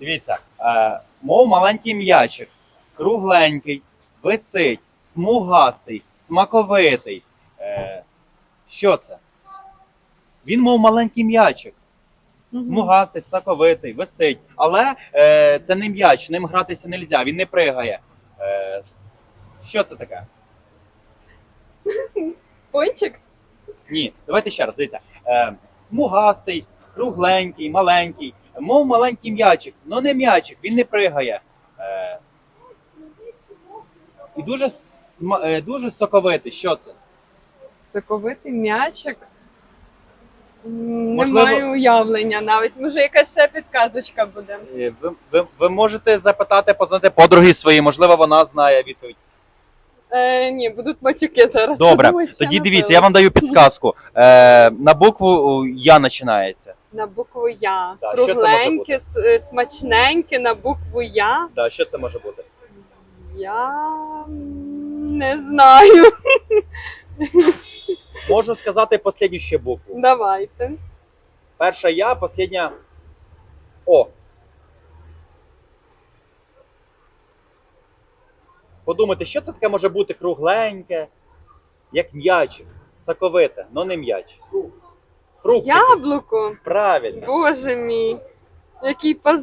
Дивіться, е, мов маленький м'ячик, кругленький, висить, смугастий, смаковитий. Е, що це? Він мов маленький м'ячик. Смугастий, соковитий, висить. Але е, це не м'яч, ним гратися не можна, він не пригає. Е, що це таке? Пончик? Ні, давайте ще раз. Дивіться. Е, смугастий, кругленький, маленький, мов маленький м'ячик, але не м'ячик, він не пригає. Е, і дуже, е, дуже соковитий. Що це? Соковитий м'ячик. Можливо- Не маю уявлення навіть. Може, якась ще підказочка буде. Е, Ви, ви, ви можете запитати, познати подруги свої, можливо, вона знає відповідь. Е, ні, будуть матюки зараз. Добре, Подумай, що тоді дивіться, я вам даю підсказку. Е, на букву Я починається. На букву Я. Да, що це може бути? Кругленьке, с- е, смачненьке на букву Я. Да, що це може бути? Я м, не знаю. Можу сказати останню ще букву. Давайте. Перша я, остання О. Подумайте, що це таке може бути кругленьке, як м'ячик, соковите, але не м'яч. Фрукт. Яблуко. Правильно. Боже мій. Який позор.